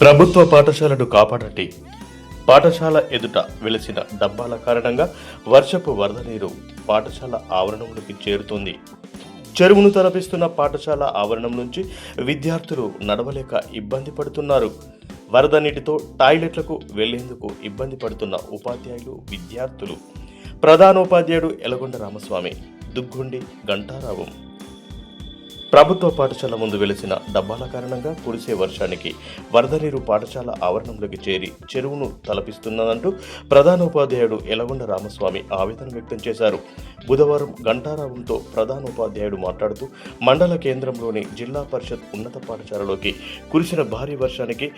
ప్రభుత్వ పాఠశాలను కాపాడండి. పాఠశాల ఎదుట వెలిసిన డబ్బాల కారణంగా వర్షపు వరద నీరు పాఠశాల ఆవరణంలోకి చేరుతుంది. చెరువును తలపిస్తున్న పాఠశాల ఆవరణం నుంచి విద్యార్థులు నడవలేక ఇబ్బంది పడుతున్నారు. వరద నీటితో టాయిలెట్లకు వెళ్ళేందుకు ఇబ్బంది పడుతున్న ఉపాధ్యాయులు విద్యార్థులు. ప్రధానోపాధ్యాయుడు ఎలగొండ రామస్వామి దుగ్గుండి గంటారావు. ప్రభుత్వ పాఠశాల ముందు వెలిసిన డబ్బాల కారణంగా కురిసే వర్షానికి వరద నీరు పాఠశాల ఆవరణంలోకి చేరి చెరువును తలపిస్తున్నదంటూ ప్రధానోపాధ్యాయుడు ఎలగొండ రామస్వామి ఆవేదన వ్యక్తం చేశారు. బుధవారం గంటారావంతో ప్రధానోపాధ్యాయుడు మాట్లాడుతూ మండల కేంద్రంలోని జిల్లా పరిషత్ ఉన్నత పాఠశాలలోకి కురిసిన భారీ వర్షానికి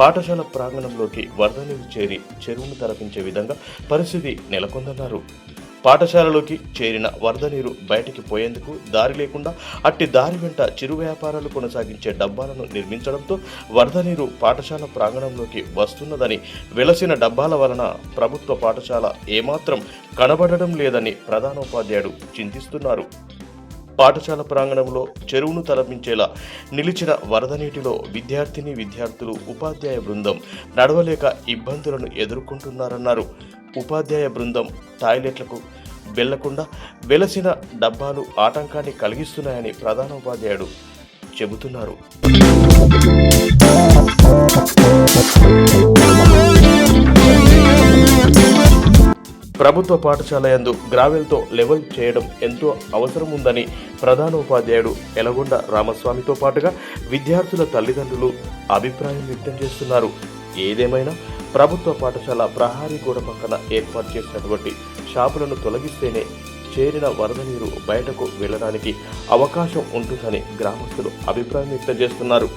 పాఠశాల ప్రాంగణంలోకి వరద నీరు చేరి చెరువును తలపించే విధంగా పరిస్థితి నెలకొందన్నారు. పాఠశాలలోకి చేరిన వరద నీరు బయటికి పోయేందుకు దారి లేకుండా అట్టి దారి వెంట చిరు వ్యాపారాలు కొనసాగించే డబ్బాలను నిర్మించడంతో వరద నీరు పాఠశాల ప్రాంగణంలోకి వస్తున్నదని వెలసిన డబ్బాల వలన ప్రభుత్వ పాఠశాల ఏమాత్రం కనబడడం లేదని ప్రధానోపాధ్యాయుడు చింతిస్తున్నారు. పాఠశాల ప్రాంగణంలో చెరువును తలపించేలా నిలిచిన వరద నీటిలో విద్యార్థిని విద్యార్థులు ఉపాధ్యాయ బృందం నడవలేక ఇబ్బందులను ఎదుర్కొంటున్నారన్నారు. ఉపాధ్యాయ బృందం టాయిలెట్లకు వెళ్ళకుండా వెలసిన డబ్బాలు ఆటంకాన్ని కలిగిస్తున్నాయని ప్రధానోపాధ్యాయుడు చెబుతున్నారు. ప్రభుత్వ పాఠశాల యందు గ్రావెల్తో లెవెల్ చేయడం ఎంతో అవసరం ఉందని ప్రధానోపాధ్యాయుడు ఎలగొండ రామస్వామితో పాటుగా విద్యార్థుల తల్లిదండ్రులు అభిప్రాయం వ్యక్తం చేస్తున్నారు. ఏదేమైనా ప్రభుత్వ పాఠశాల ప్రహారీ గోడ పక్కన ఏర్పాటు చేసినటువంటి షాపులను తొలగిస్తేనే చేరిన వరద నీరు బయటకు వెళ్ళడానికి అవకాశం ఉంటుందని గ్రామస్తులు అభిప్రాయం వ్యక్తం చేస్తున్నారు.